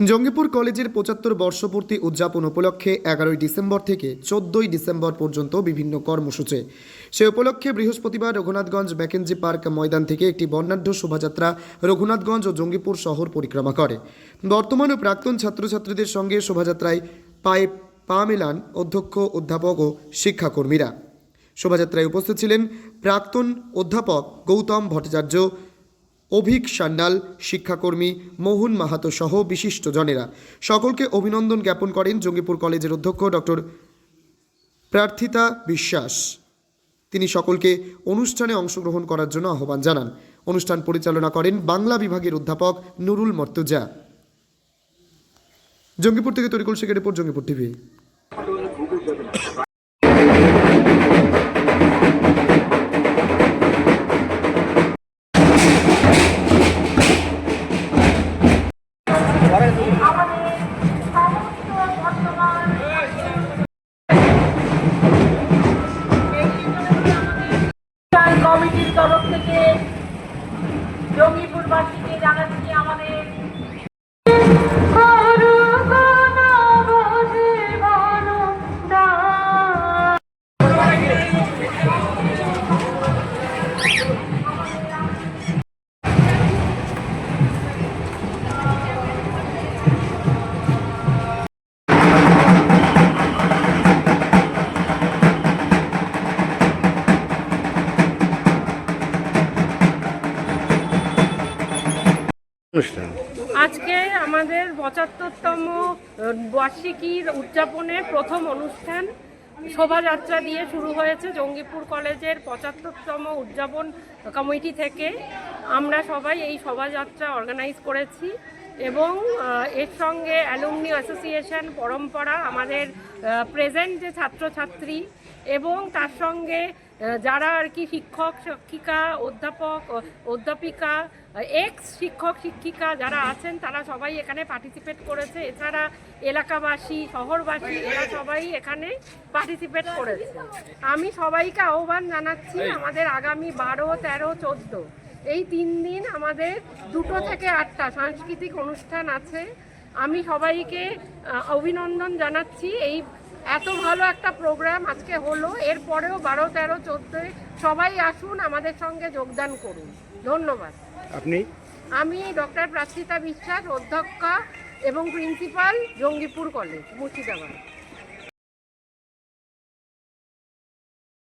জঙ্গিপুর কলেজের পঁচাত্তর বর্ষপূর্তি উদযাপন উপলক্ষে এগারোই ডিসেম্বর থেকে চোদ্দই ডিসেম্বর পর্যন্ত বিভিন্ন কর্মসূচি। সে উপলক্ষে বৃহস্পতিবার রঘুনাথগঞ্জ ম্যাকেঞ্জি পার্ক ময়দান থেকে একটি বর্ণাঢ্য শোভাযাত্রা রঘুনাথগঞ্জ ও জঙ্গিপুর শহর পরিক্রমা করে। বর্তমান ও প্রাক্তন ছাত্রছাত্রীদের সঙ্গে শোভাযাত্রায় পায়ে পা মেলান অধ্যক্ষ, অধ্যাপক ও শিক্ষাকর্মীরা। শোভাযাত্রায় উপস্থিত ছিলেন প্রাক্তন অধ্যাপক গৌতম ভট্টাচার্য অভিক সান্যাল, শিক্ষাকর্মী মোহন মাহাতো সহ বিশিষ্টজনেরা সকলকে অভিনন্দন জ্ঞাপন করেন জঙ্গিপুর কলেজের অধ্যক্ষ ডক্টর প্রার্থিতা বিশ্বাস। তিনি সকলকে অনুষ্ঠানে অংশগ্রহণ করার জন্য আহ্বান জানান। অনুষ্ঠান পরিচালনা করেন বাংলা বিভাগের অধ্যাপক নুরুল মর্তুজা। জঙ্গিপুর থেকে তরিকুল শেখের রিপোর্ট, জঙ্গিপুর টিভি। জঙ্গিপুরবাসীকে জানাচ্ছি আমাদের আজকে আমাদের পঁচাত্তরতম বার্ষিকীর উদযাপনের প্রথম অনুষ্ঠান শোভাযাত্রা দিয়ে শুরু হয়েছে জঙ্গিপুর কলেজের পঁচাত্তরতম উদযাপন কমিটি থেকে। আমরা সবাই এই শোভাযাত্রা অর্গানাইজ করেছি। এবং এর সঙ্গে অ্যালুমনি অ্যাসোসিয়েশন পরম্পরা আমাদের প্রেজেন্ট যে ছাত্রছাত্রী এবং তার সঙ্গে যারা আর কি শিক্ষক শিক্ষিকা অধ্যাপক অধ্যাপিকা এক্স শিক্ষক শিক্ষিকা যারা আছেন তারা সবাই এখানে পার্টিসিপেট করেছে। এছাড়া এলাকাবাসী শহরবাসী এরা সবাই এখানে পার্টিসিপেট করেছে। আমি সবাইকে আহ্বান জানাচ্ছি আমাদের আগামী বারো তেরো চোদ্দ এই তিন দিন আমাদের দুটো থেকে আটটা সাংস্কৃতিক অনুষ্ঠান আছে। আমি সবাইকে অভিনন্দন জানাচ্ছি। এই এত ভালো একটা প্রোগ্রাম আজকে হলো। এরপরেও বারো তেরো চোদ্দোয় সবাই আসুন আমাদের সঙ্গে যোগদান করুন। ধন্যবাদ। আপনি? আমি ডক্টর প্রার্থিতা বিশ্বাস অধ্যক্ষা এবং প্রিন্সিপাল জঙ্গিপুর কলেজ মুর্শিদাবাদ।